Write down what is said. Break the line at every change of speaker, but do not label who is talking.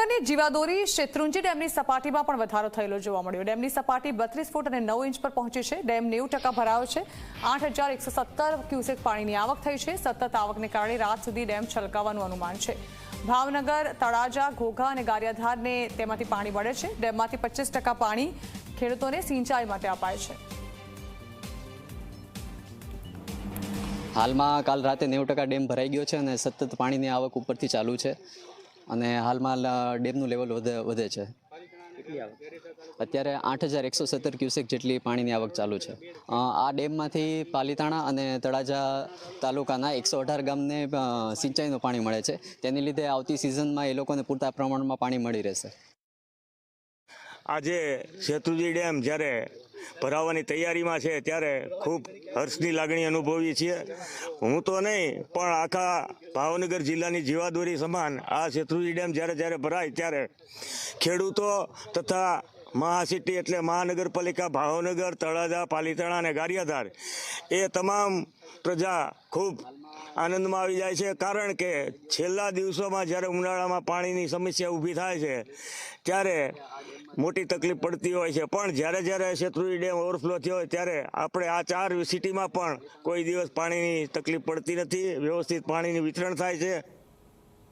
ભાવનગરની જીવાદોરી શેત્રુંજી ડેમની સપાટીમાં પણ વધારો થયેલો જોવા મળ્યો. ડેમની સપાટી બત્રીસ ફૂટ અને નવ ઇંચ પર પહોંચી છે. ડેમ નેવું ટકા ભરાયો છે. આઠ હજાર એકસો સત્તર ક્યુસેક પાણીની આવક થઈ છે. સતત આવકને કારણે રાત સુધી ડેમ છલકાવાનું અનુમાન છે. ભાવનગર, તળાજા, ઘોઘા અને ગારિયાધારને તેમાંથી પાણી મળે છે. ડેમમાંથી પચીસ ટકા પાણી ખેડૂતોને સિંચાઈ માટે અપાય છે.
હાલમાં કાલ રાતે નેવું ટકા ડેમ ભરાઈ ગયો છે અને સતત પાણીની આવક ઉપરથી ચાલુ છે. અને હાલમાં ડેમનું લેવલ વધે વધે છે. અત્યારે આઠ હજાર એકસો સત્તર ક્યુસેક જેટલી પાણીની આવક ચાલુ છે. આ ડેમમાંથી પાલીતાણા અને તળાજા તાલુકાના એકસો અઢાર ગામને સિંચાઈનું પાણી મળે છે. તેની લીધે આવતી સિઝનમાં એ લોકોને પૂરતા પ્રમાણમાં પાણી મળી રહેશે.
આજે શેત્રુજી ડેમ જ્યારે ભરાવાની તૈયારીમાં છે. ત્યારે ખૂબ હર્ષની લાગણી અનુભવીએ છીએ. હું તો નહીં, પણ આખા ભાવનગર જિલ્લાની જીવાદોરી સમાન આ શેત્રુજી ડેમ જ્યારે જ્યારે ભરાય ત્યારે ખેડૂતો તથા મહાસિટી એટલે મહાનગરપાલિકા, ભાવનગર, તળાજા, પાલીતાણા અને ગારિયાધાર એ તમામ પ્રજા ખૂબ આનંદમાં આવી જાય છે. કારણ કે છેલ્લા દિવસોમાં જ્યારે ઉનાળામાં પાણીની સમસ્યા ઊભી થાય છે, ત્યારે મોટી તકલીફ પડતી હોય છે. પણ જ્યારે જ્યારે શેત્રુજી ડેમ ઓવરફ્લો થયો હોય ત્યારે આપણે આ ચાર સિટીમાં પણ કોઈ દિવસ પાણીની તકલીફ પડતી નથી. વ્યવસ્થિત પાણીનું વિતરણ થાય છે.